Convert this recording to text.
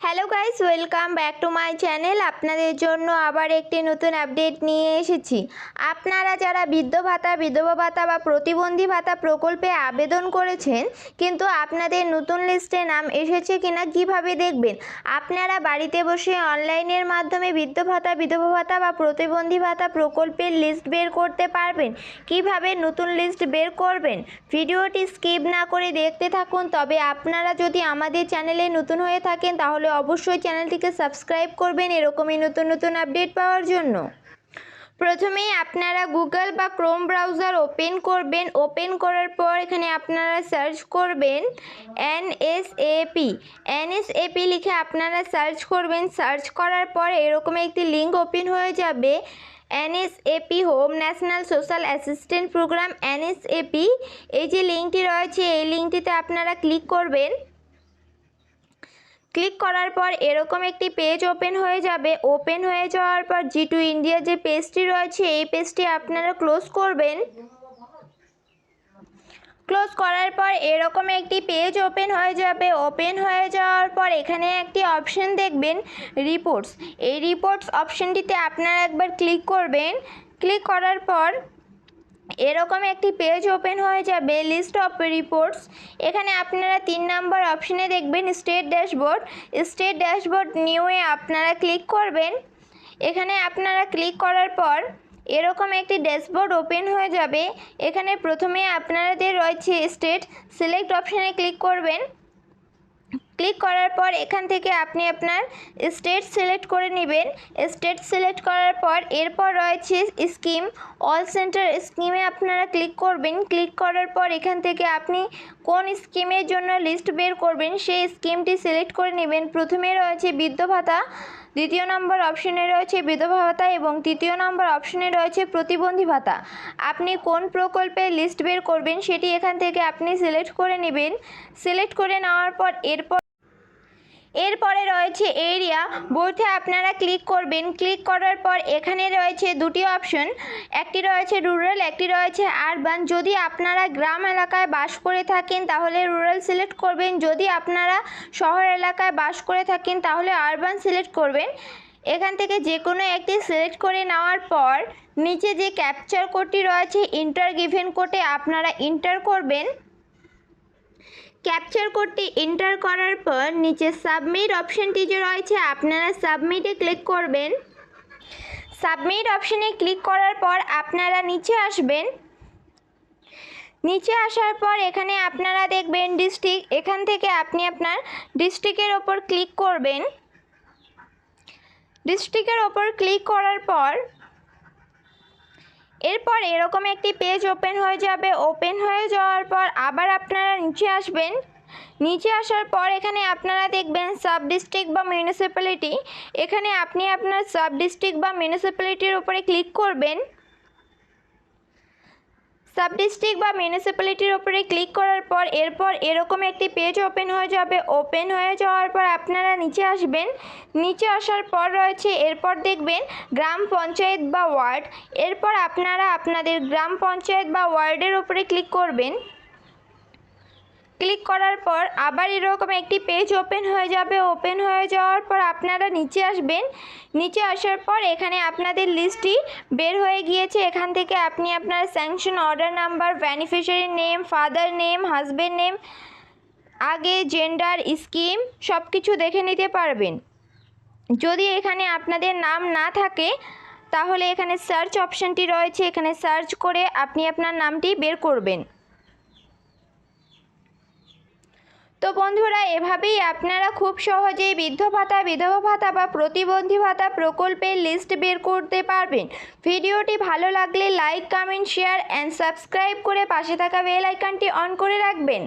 Hello guys welcome back to my channel আপনাদের জন্য আবার একটি নতুন আপডেট নিয়ে এসেছি। আপনারা যারা বৃদ্ধ ভাতা, বিধবা ভাতা বা প্রতিবন্ধী ভাতা প্রকল্পে আবেদন করেছেন, কিন্তু আপনাদের নতুন লিস্টে নাম এসেছে কিনা কীভাবে দেখবেন? আপনারা বাড়িতে বসে অনলাইনের মাধ্যমে বৃদ্ধ ভাতা, বিধবা ভাতা বা প্রতিবন্ধী ভাতা প্রকল্পের লিস্ট বের করতে পারবেন। কীভাবে নতুন লিস্ট বের করবেন? ভিডিওটি স্কিপ না করে দেখতে থাকুন। তবে আপনারা যদি আমাদের চ্যানেলে নতুন হয়ে থাকেন, তাহলে অবশ্যই চ্যানেলটিকে সাবস্ক্রাইব করবেন এরকমই নতুন নতুন আপডেট পাওয়ার জন্য। প্রথমেই আপনারা গুগল বা ক্রোম ব্রাউজার ওপেন করবেন। ওপেন করার পর এখানে আপনারা সার্চ করবেন এনএসএপি এনএসএপি লিখে আপনারা সার্চ করবেন। সার্চ করার পর এরকম একটি লিঙ্ক ওপেন হয়ে যাবে। NSAP home national social assistant programme NSAP এই যে লিঙ্কটি রয়েছে, এই লিঙ্কটিতে আপনারা ক্লিক করবেন। ক্লিক করার পর এরকম একটি পেজ ওপেন হয়ে যাবে। ওপেন হয়ে যাওয়ার পর জি টু ইন্ডিয়া যে পেজটি রয়েছে, এই পেজটি আপনারা ক্লোজ করবেন। ক্লোজ করার পর এরকম একটি পেজ ওপেন হয়ে যাবে। ওপেন হয়ে যাওয়ার পর এখানে একটি অপশন দেখবেন, রিপোর্টস। এই রিপোর্টস অপশনটিতে আপনারা একবার ক্লিক করবেন। ক্লিক করার পর এরকম একটি পেজ ওপেন হয়ে যাবে লিস্ট অফ রিপোর্টস এখানে আপনারা তিন নম্বর অপশনে দেখবেন স্টেট ড্যাশবোর্ড স্টেট ড্যাশবোর্ড নিউয়ে আপনারা ক্লিক করবেন। এখানে আপনারা ক্লিক করার পর এরকম একটি ড্যাশবোর্ড ওপেন হয়ে যাবে। এখানে প্রথমে আপনাদের রয়েছে স্টেট সিলেক্ট অপশানে ক্লিক করবেন। ক্লিক করার পর এখান থেকে আপনি আপনার স্টেট সিলেক্ট করে নেবেন। স্টেট সিলেক্ট করার পর এরপর রয়েছে স্কিম অল সেন্টার স্কিমে আপনারা ক্লিক করবেন। ক্লিক করার পর এখান থেকে আপনি কোন স্কিমের জন্য লিস্ট বের করবেন, সেই স্কিমটি সিলেক্ট করে নেবেন। প্রথমে রয়েছে বৃদ্ধ ভাতা, দ্বিতীয় নম্বর অপশনে রয়েছে বিধবা ভাতা এবং তৃতীয় নম্বর অপশনে রয়েছে প্রতিবন্ধী ভাতা। আপনি কোন প্রকল্পের লিস্ট বের করবেন, সেটি এখান থেকে আপনি সিলেক্ট করে নেবেন। সিলেক্ট করে নেওয়ার পর এরপর এরপরে রয়েছে এরিয়া। বোথে আপনারা ক্লিক করবেন। ক্লিক করার পর এখানে রয়েছে দুটি অপশন। একটি রয়েছে রুরাল, একটি রয়েছে আরবান। যদি আপনারা গ্রাম এলাকায় বাস করে থাকেন, তাহলে রুরাল সিলেক্ট করবেন। যদি আপনারা শহর এলাকায় বাস করে থাকেন, তাহলে আরবান সিলেক্ট করবেন। এখান থেকে যে কোনো একটি সিলেক্ট করে নেওয়ার পর, নিচে যে ক্যাপচার কোডটি রয়েছে, ইন্টার গিভেন কোডে আপনারা ইন্টার করবেন। ক্যাপচার কোডটি এন্টার করার পর নিচে সাবমিট অপশানটি যে রয়েছে, আপনারা সাবমিটে ক্লিক করবেন। সাবমিট অপশানে ক্লিক করার পর আপনারা নিচে আসবেন। নিচে আসার পর এখানে আপনারা দেখবেন ডিস্ট্রিক্ট, এখান থেকে আপনি আপনার ডিস্ট্রিক্টের ওপর ক্লিক করবেন। ডিস্ট্রিক্টের ওপর ক্লিক করার পর এরপর এরকম একটি পেজ ওপেন হয়ে যাবে। ওপেন হয়ে যাওয়ার পর আবার আপনারা নিচে আসবেন। নিচে আসার পর এখানে আপনারা দেখবেন সাব ডিস্ট্রিক্ট বা মিউনিসিপ্যালিটি এখানে আপনি আপনার সাব ডিস্ট্রিক্ট বা মিউনিসিপ্যালিটির উপরে ক্লিক করবেন। সাব ডিস্ট্রিক্ট বা মিউনিসিপ্যালিটির ওপরে ক্লিক করার পর এরপর এরকম একটি পেজ ওপেন হয়ে যাবে। ওপেন হয়ে যাওয়ার পর আপনারা নিচে আসবেন। নিচে আসার পর রয়েছে, এরপর দেখবেন গ্রাম পঞ্চায়েত বা ওয়ার্ড। এরপর আপনারা আপনাদের গ্রাম পঞ্চায়েত বা ওয়ার্ডের ওপরে ক্লিক করবেন। ক্লিক করার পর আবার এরকম একটি পেজ ওপেন হয়ে যাবে। ওপেন হয়ে যাওয়ার পর আপনারা নিচে আসবেন। নিচে আসার পর এখানে আপনাদের লিস্টটি বের হয়ে গিয়েছে। এখান থেকে আপনি আপনার sanction order number beneficiary name father name husband name আগে জেন্ডার স্কিম সব কিছু দেখে নিতে পারবেন। যদি এখানে আপনাদের নাম না থাকে, তাহলে এখানে সার্চ অপশানটি রয়েছে। এখানে সার্চ করে আপনি আপনার নামটি বের করবেন। তো বন্ধুরা, এভাবেই আপনারা খুব সহজেই বৃদ্ধ ভাতা, বিধবা ভাতা বা প্রতিবন্ধী ভাতা প্রকল্পের লিস্ট বের করতে পারবেন। ভিডিওটি ভালো লাগলে like comment share and subscribe করে পাশে থাকা বেল আইকনটি অন করে রাখবেন।